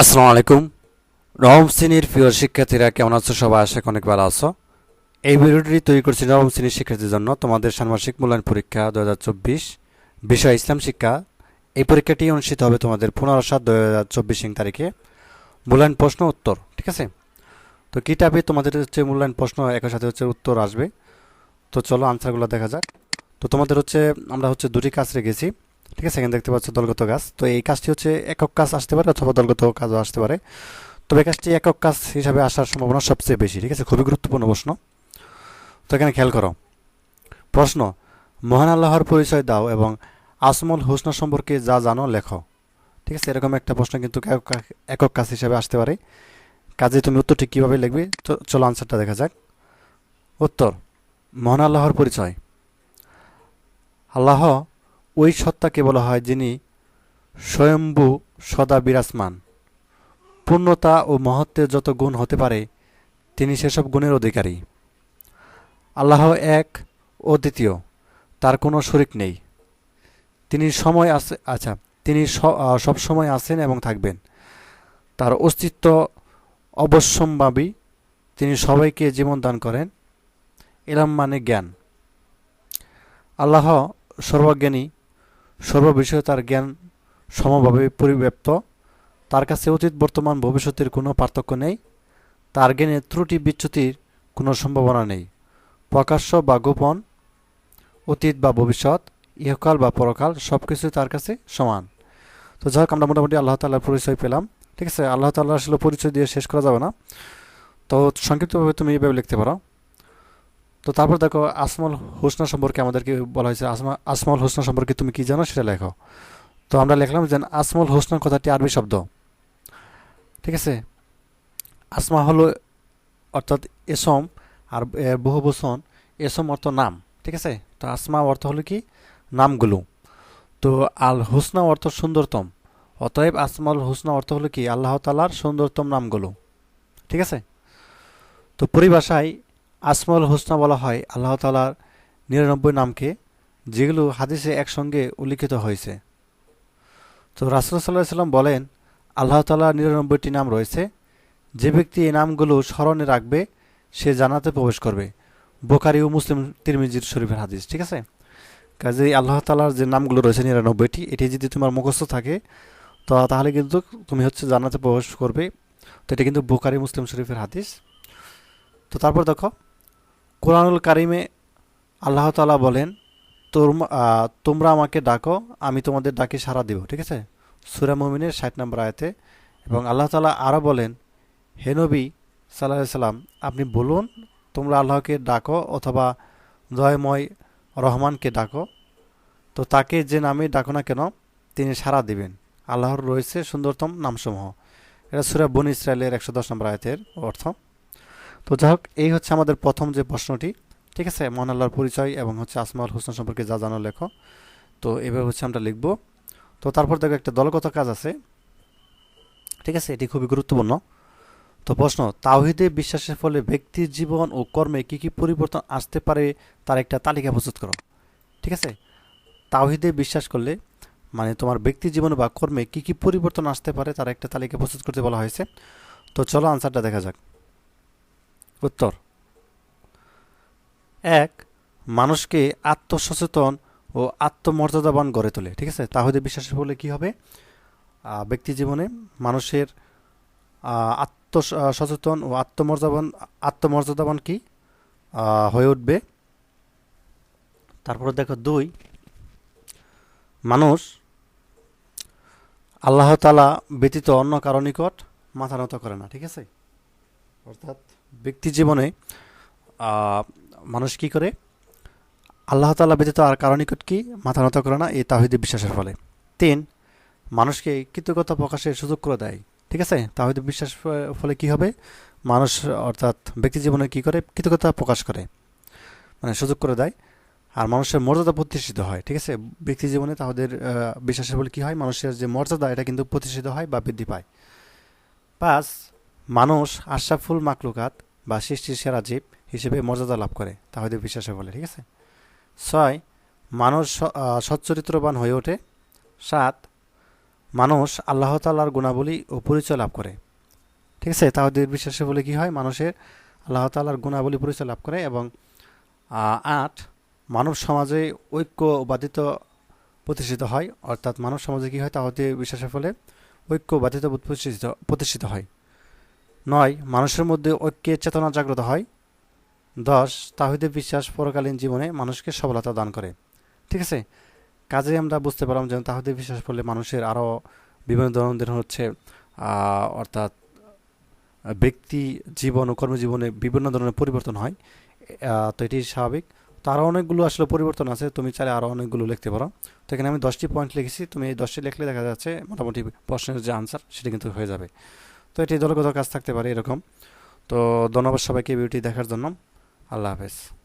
আসসালামু আলাইকুম। নবম শ্রেণির প্রিয় শিক্ষার্থীরা, কেমন আছো? সবাই আশা অনেক ভালো আছো। এই ভিডিওটি তৈরি করছি নবম শ্রেণির শিক্ষার্থীর জন্য। তোমাদের ষান্মাসিক মূল্যায়ন পরীক্ষা দু হাজার চব্বিশ, বিষয় ইসলাম শিক্ষা। এই পরীক্ষাটি অনুষ্ঠিত হবে তোমাদের পনেরো সাত দু হাজার চব্বিশ তারিখে। মূল্যায়ন প্রশ্ন, উত্তর, ঠিক আছে? তো কী টাইপে তোমাদের হচ্ছে মূল্যায়ন প্রশ্ন? একই সাথে হচ্ছে উত্তর আসবে। তো চলো আনসারগুলো দেখা যাক। তো তোমাদের হচ্ছে, আমরা হচ্ছে দুটি কাজ রেখেছি। ঠিক আছে এখানে দেখতে পাচ্ছ দলগত কাজ। তো এই কাজটি হচ্ছে একক কাজ আসতে পারে অথবা দলগত কাজও আসতে পারে। তবে কাজটি একক কাজ হিসাবে আসার সম্ভাবনা সবচেয়ে বেশি, ঠিক আছে? খুবই গুরুত্বপূর্ণ প্রশ্ন। তো এখানে খেয়াল করো। প্রশ্ন, মহান আল্লাহর পরিচয় দাও এবং আসমল হোসনা সম্পর্কে যা জানো লেখো। ঠিক আছে? এরকম একটা প্রশ্ন কিন্তু একক কাজ হিসাবে আসতে পারে। কাজে তুমি উত্তরটি কীভাবে লিখবে? চলো আনসারটা দেখা যাক। উত্তর, মহান আল্লাহর পরিচয়। আল্লাহ ওই সত্তাকে বলা হয় যিনি স্বয়ম্ভু সদা বিরাজমান। পূর্ণতা ও মহত্বের যত গুণ হতে পারে তিনি সেসব গুণের অধিকারী। আল্লাহ এক ও দ্বিতীয় তার কোনো শরিক নেই। তিনি সময় আছে আচ্ছা তিনি স- আহ, সবসময় আছেন এবং থাকবেন। তার অস্তিত্ব অবশ্যম্ভাবী তিনি সবাইকে জীবন দান করেন এলাম মানে জ্ঞান। আল্লাহ সর্বজ্ঞানী সর্ববিষয়ে তার জ্ঞান সমভাবে পরিব্যাপ্ত। তার কাছে অতীত, বর্তমান, ভবিষ্যতের কোনো পার্থক্য নেই। তার জ্ঞানে ত্রুটি, বিচ্যুতির কোনো সম্ভাবনা নেই। প্রকাশ্য বা গোপন, অতীত বা ভবিষ্যৎ, ইহকাল বা পরকাল সব কিছুই তার কাছে সমান। তো যাই হোক, আমরা মোটামুটি আল্লাহ তাল্লাহর পরিচয় পেলাম। ঠিক আছে? আল্লাহ তাল্লাহ আসলে পরিচয় দিয়ে শেষ করা যাবে না। তো সংক্ষিপ্তভাবে তুমি এইভাবে লিখতে পারো। তো তারপর দেখো আসমল হোসনা সম্পর্কে আমাদেরকে বলা হয়েছে। আসমা, আসমল হোসনা সম্পর্কে তুমি কি জানো সেটা লেখো। তো আমরা লিখলাম যে আসমল হোসনা কথাটি আরবি শব্দ। ঠিক আছে? আসমা হলো অর্থাৎ এসম, আর বহু বচন এসম অর্থ নাম। ঠিক আছে? তো আসমা অর্থ হলো কি? নামগুলো। তো আল হোসনা অর্থ সুন্দরতম। অতএব আসমাল হোসনা অর্থ হলো কি? আল্লাহ তালার সুন্দরতম নামগুলো। ঠিক আছে? তো পরিভাষায় আসমাউল হোসনা বলা হয় আল্লাহ তালার নিরানব্বই নামকে, যেগুলো হাদিসে একসঙ্গে উল্লিখিত হয়েছে। তো রাসুল সাল্লাহ সাল্লাম বলেন, আল্লাহ তালার নিরানব্বইটি নাম রয়েছে। যে ব্যক্তি এই নামগুলো স্মরণে রাখবে, সে জানাতে প্রবেশ করবে। বোকারি ও মুসলিম তিরমিজির শরীফের হাদিস, ঠিক আছে? কাজেই আল্লাহ তালার যে নামগুলো রয়েছে নিরানব্বইটি, এটি যদি তোমার মুখস্থ থাকে, তো তাহলে কিন্তু তুমি হচ্ছে জানাতে প্রবেশ করবে। তো এটা কিন্তু বোকারি মুসলিম শরীফের হাদিস। তো তারপর দেখো কোরআনুল কারিমে আল্লাহ তালা বলেন তোমরা আমাকে ডাকো, আমি তোমাদের ডাকে সাড়া দিব। ঠিক আছে? সুরা মমিনের ষাট নম্বর আয়তে। এবং আল্লাহ তালা আরও বলেন, হে নবী সাল্লাহ সাল্লাম, আপনি বলুন, তোমরা আল্লাহকে ডাকো অথবা দয়ময় রহমানকে ডাকো। তো তাকে যে নামে ডাকো না কেন, তিনি সাড়া দিবেন। আল্লাহর রয়েছে সুন্দরতম নামসমূহ। এটা সুরা বন ইসরায়েলের একশো দশ নম্বর আয়তের অর্থ। তো যাই হোক, এই হচ্ছে আমাদের প্রথম যে প্রশ্নটি। ঠিক আছে? মহান আল্লাহর পরিচয় এবং হচ্ছে আসমাউল হোসেন সম্পর্কে যা জানো লেখো। তো এভাবে হচ্ছে আমরা লিখব। তো তারপর দেখো একটা দলগত কাজ আছে। ঠিক আছে? এটি খুবই গুরুত্বপূর্ণ। তো প্রশ্ন, তাওহিদে বিশ্বাসের ফলে ব্যক্তির জীবন ও কর্মে কী কী পরিবর্তন আসতে পারে তার একটা তালিকা প্রস্তুত করো। ঠিক আছে? তাওহিদে বিশ্বাস করলে মানে তোমার ব্যক্তি জীবন বা কর্মে কী কী পরিবর্তন আসতে পারে তার একটা তালিকা প্রস্তুত করতে বলা হয়েছে। তো চলো আনসারটা দেখা যাক। উত্তর। এক মানুষকে আত্মসচেতন ও আত্মমর্যাদাবান গড়ে তোলে ঠিক আছে? তাহলে বিশ্বাসের ফলে কি হবে? ব্যক্তি জীবনে মানুষের আহ, আত্ম সচেতন ও আত্মমর্যাদাবান আত্মমর্যাদাবান কি? হয়ে উঠবে। তারপরে দেখো দুই মানুষ আল্লাহ তালা ব্যতীত অন্য কারও নিকট মাথা নত করে না ঠিক আছে? অর্থাৎ ব্যক্তি জীবনে মানুষ কি করে? আল্লাহ তালা ব্যতীত আর কারও নিকট কি মাথা নত করে না? এই তাহিদি বিশ্বাসের ফলে। তিন মানুষকে কৃতজ্ঞতা প্রকাশের সুযোগ করে দেয়। ঠিক আছে? তাহিদি বিশ্বাস ফলে কি হবে? মানুষ অর্থাৎ ব্যক্তি জীবনে কি করে? কৃতজ্ঞতা প্রকাশ করে। মানে সুযোগ করে দেয়। আর মানুষের মর্যাদা প্রতিষ্ঠিত হয়। ঠিক আছে? ব্যক্তি জীবনে আহ, বিশ্বাসের ফলে কি হয়? মানুষের যে মর্যাদা এটা কিন্তু প্রতিষ্ঠিত হয় বা বৃদ্ধি পায়। পাঁচ মানুষ আশরাফুল মাকলুকাত বা সৃষ্টির সেরা জীব হিসেবে মর্যাদা লাভ করে। তাহলে বিশ্বাসে বলে, ঠিক আছে? ছয়, মানুষ সচ্চরিত্রবান হয়ে ওঠে। সাত, মানুষ আল্লাহ তাল্লাহর গুণাবলী ও পরিচয় লাভ করে। ঠিক আছে? তাহাদের বিশ্বাসে বলে কি হয়? মানুষের আল্লাহ তাল্লাহর গুণাবলী পরিচয় লাভ করে এবং আট, মানব সমাজে ঐক্য বাধিত প্রতিষ্ঠিত হয়। অর্থাৎ মানব সমাজে কি হয়? তাহাদের বিশ্বাসের ফলে ঐক্য বাধিত প্রতিষ্ঠিত প্রতিষ্ঠিত হয়। নয়, মানুষের মধ্যে ঐক্যের চেতনা জাগ্রত হয়। দশ তাহিদের বিশ্বাস পরকালীন জীবনে মানুষকে সফলতা দান করে। ঠিক আছে? কাজে আমরা বুঝতে পারলাম যে তাহিদের বিশ্বাস করলে মানুষের আরও বিভিন্ন ধরনের হচ্ছে অর্থাৎ ব্যক্তি জীবন ও কর্মজীবনে বিভিন্ন ধরনের পরিবর্তন হয়। তো এটি স্বাভাবিক। তো আরও অনেকগুলো আসলে পরিবর্তন আছে, তুমি চাইলে আরও অনেকগুলো লিখতে পারো। তো এখানে আমি দশটি পয়েন্ট লিখেছি, তুমি এই দশটি লিখলে দেখা যাচ্ছে মোটামুটি প্রশ্নের যে আনসার সেটা কিন্তু হয়ে যাবে। তো এটি দলগত কাজ থাকতে পারে এরকম। তো ধন্যবাদ সবাইকে ভিডিওটি দেখার জন্য। আল্লাহ হাফেজ।